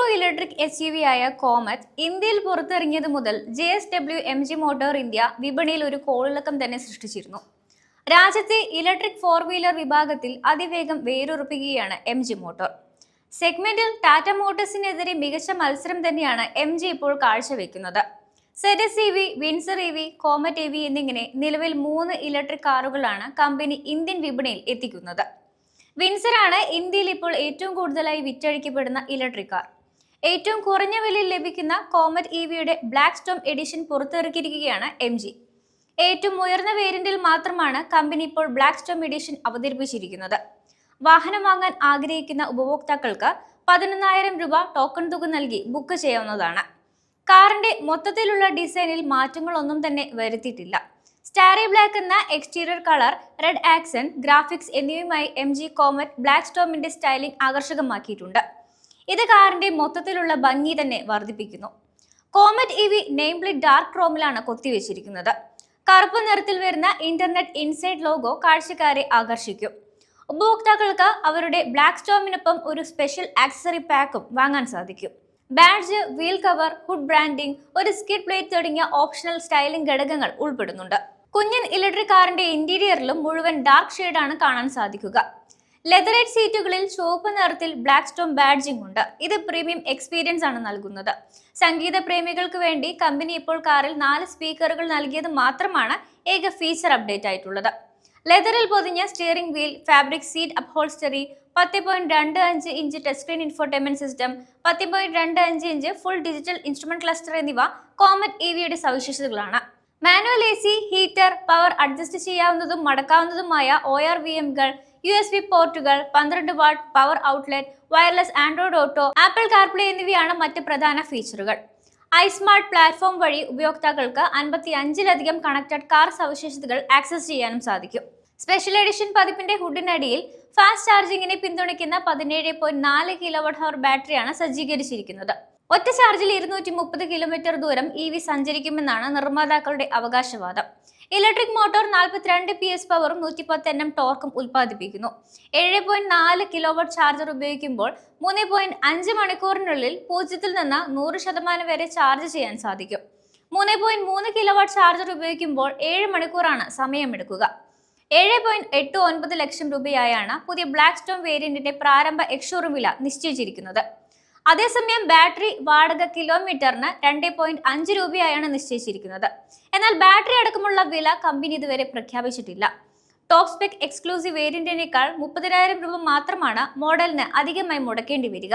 Through electric S U V ആയ Comet ഇന്ത്യയിൽ പുറത്തിറങ്ങിയത് മുതൽ J S W M G motor India വിപണിയിൽ ഒരു കോളിളക്കം തന്നെ സൃഷ്ടിച്ചിരുന്നു. രാജ്യത്തെ ഇലക്ട്രിക് ഫോർ വീലർ വിഭാഗത്തിൽ അതിവേഗം വേരുറപ്പിക്കുകയാണ് എം ജി മോട്ടോർ സെഗ്മെന്റിൽ ടാറ്റ മോട്ടോഴ്സിനെതിരെ മികച്ച മത്സരം തന്നെയാണ് എം ജി ഇപ്പോൾ കാഴ്ചവെക്കുന്നത്. ZS E V Windsor E V Comet E V എന്നിങ്ങനെ നിലവിൽ മൂന്ന് ഇലക്ട്രിക് കാറുകളാണ് കമ്പനി ഇന്ത്യൻ വിപണിയിൽ എത്തിക്കുന്നത്. വിൻസറാണ് ഇന്ത്യയിൽ ഇപ്പോൾ ഏറ്റവും കൂടുതലായി വിറ്റഴിക്കപ്പെടുന്ന ഇലക്ട്രിക് കാർ ഏറ്റവും കുറഞ്ഞ വിലയിൽ ലഭിക്കുന്ന കോമറ്റ് ഇ വിയുടെ ബ്ലാക്ക് സ്റ്റോം എഡിഷൻ പുറത്തിറക്കിയിരിക്കുകയാണ് എം ജി ഏറ്റവും ഉയർന്ന വേരിയന്റിൽ മാത്രമാണ് കമ്പനി ഇപ്പോൾ ബ്ലാക്ക് സ്റ്റോം എഡിഷൻ അവതരിപ്പിച്ചിരിക്കുന്നത്. വാഹനം വാങ്ങാൻ ആഗ്രഹിക്കുന്ന ഉപഭോക്താക്കൾക്ക് പതിനൊന്നായിരം രൂപ ടോക്കൺ തുക നൽകി ബുക്ക് ചെയ്യാവുന്നതാണ്. കാറിന്റെ മൊത്തത്തിലുള്ള ഡിസൈനിൽ മാറ്റങ്ങളൊന്നും തന്നെ വരുത്തിയിട്ടില്ല. സ്റ്റാരി ബ്ലാക്ക് എന്ന exterior colour red accent graphics എന്നിവയുമായി എം ജി കോമറ്റ് ബ്ലാക്ക് സ്റ്റോമിന്റെ സ്റ്റൈലിംഗ് ആകർഷകമാക്കിയിട്ടുണ്ട്. ഇത് കാറിന്റെ മൊത്തത്തിലുള്ള ഭംഗി തന്നെ വർദ്ധിപ്പിക്കുന്നു. Comet E V name dark ക്രോമിലാണ് കൊത്തിവെച്ചിരിക്കുന്നത്. കറുപ്പ് നിറത്തിൽ വരുന്ന ഇന്റർനെറ്റ് ഇൻസൈഡ് ലോഗോ കാഴ്ചക്കാരെ ആകർഷിക്കും. ഉപഭോക്താക്കൾക്ക് അവരുടെ ബ്ലാക്ക് സ്റ്റോമിനൊപ്പം ഒരു സ്പെഷ്യൽ ആക്സറി പാക്കും വാങ്ങാൻ സാധിക്കും. Badge wheel cover hood branding ഒരു സ്കിഡ് പ്ലേറ്റ് തുടങ്ങിയ ഓപ്ഷണൽ സ്റ്റൈലിംഗ് ഘടകങ്ങൾ ഉൾപ്പെടുന്നുണ്ട്. കുഞ്ഞൻ ഇലക്ട്രിക് കാറിന്റെ ഇന്റീരിയറിലും മുഴുവൻ ഡാർക്ക് ഷെയ്ഡാണ് കാണാൻ സാധിക്കുക. ലെതറേറ്റ് സീറ്റുകളിൽ ചുവപ്പ് നിറത്തിൽ ബ്ലാക്ക് സ്റ്റോൺ ബാഡ്ജിംഗ് ഉണ്ട്. ഇത് പ്രീമിയം എക്സ്പീരിയൻസ് ആണ് നൽകുന്നത്. സംഗീത പ്രേമികൾക്ക് വേണ്ടി കമ്പനി ഇപ്പോൾ കാറിൽ നാല് സ്പീക്കറുകൾ നൽകിയത് മാത്രമാണ് ഏക ഫീച്ചർ അപ്ഡേറ്റ് ആയിട്ടുള്ളത്. ലെതറിൽ പൊതിഞ്ഞ steering wheel fabric seat upholstery പത്ത് പോയിന്റ് രണ്ട് അഞ്ച് inch touch screen infotainment system പത്ത് പോയിന്റ് രണ്ട് അഞ്ച് inch full digital instrument cluster എന്നിവ കോമറ്റ് ഇ വിയുടെ സവിശേഷതകളാണ്. Manual A C heater power adjust ചെയ്യാവുന്നതും മടക്കാവുന്നതുമായ ഒ ആർ വി എംകൾ യു എസ് ബി പോർട്ടുകൾ പന്ത്രണ്ട് watt power outlet wireless Android Auto Apple CarPlay എന്നിവയാണ് മറ്റ് പ്രധാന ഫീച്ചറുകൾ. ഐസ്മാർട്ട് പ്ലാറ്റ്ഫോം വഴി ഉപയോക്താക്കൾക്ക് അൻപത്തി അഞ്ചിലധികം കണക്റ്റഡ് കാർ സവിശേഷതകൾ ആക്സസ് ചെയ്യാനും സാധിക്കും. സ്പെഷ്യൽ എഡിഷൻ പതിപ്പിന്റെ ഹുഡിനടിയിൽ ഫാസ്റ്റ് ചാർജിങ്ങിനെ പിന്തുണയ്ക്കുന്ന പതിനേഴ് പോയിന്റ് നാല് കിലോവാട്ട് ഹവർ ബാറ്ററിയാണ് സജ്ജീകരിച്ചിരിക്കുന്നത്. ഒറ്റ ചാർജിൽ ഇരുന്നൂറ്റി മുപ്പത് കിലോമീറ്റർ ദൂരം ഇ വി സഞ്ചരിക്കുമെന്നാണ് നിർമ്മാതാക്കളുടെ അവകാശവാദം. ഇലക്ട്രിക് മോട്ടോർ നാൽപ്പത്തിരണ്ട് പി എസ് പവറും നൂറ്റി പത്ത് എൻ എം ടോർക്കും ഉൽപ്പാദിപ്പിക്കുന്നു. ഏഴ് പോയിന്റ് നാല് കിലോവാട്ട് ചാർജർ ഉപയോഗിക്കുമ്പോൾ മൂന്ന് പോയിന്റ് അഞ്ച് മണിക്കൂറിനുള്ളിൽ പൂജ്യത്തിൽ നിന്ന് നൂറ് ശതമാനം വരെ ചാർജ് ചെയ്യാൻ സാധിക്കും. മൂന്ന് പോയിന്റ് മൂന്ന് കിലോവാട്ട് ചാർജർ ഉപയോഗിക്കുമ്പോൾ ഏഴ് മണിക്കൂറാണ് സമയമെടുക്കുക. ഏഴ് പോയിന്റ് എട്ട് ഒൻപത് ലക്ഷം രൂപയായാണ് പുതിയ ബ്ലാക്ക് സ്റ്റോൺ വേരിയന്റിന്റെ പ്രാരംഭ എക്സ്ഷോറും വില നിശ്ചയിച്ചിരിക്കുന്നത്. അതേസമയം ബാറ്ററി വാടക കിലോമീറ്ററിന് രണ്ട് പോയിന്റ് അഞ്ച് രൂപയായാണ് നിശ്ചയിച്ചിരിക്കുന്നത്. എന്നാൽ ബാറ്ററി അടക്കമുള്ള വില കമ്പനി ഇതുവരെ പ്രഖ്യാപിച്ചിട്ടില്ല. ടോപ് സ്പെക് എക്സ്ക്ലൂസീവ് വേരിയന്റിനേക്കാൾ മുപ്പതിനായിരം രൂപ മാത്രമാണ് മോഡലിന് അധികമായി മുടക്കേണ്ടി വരിക.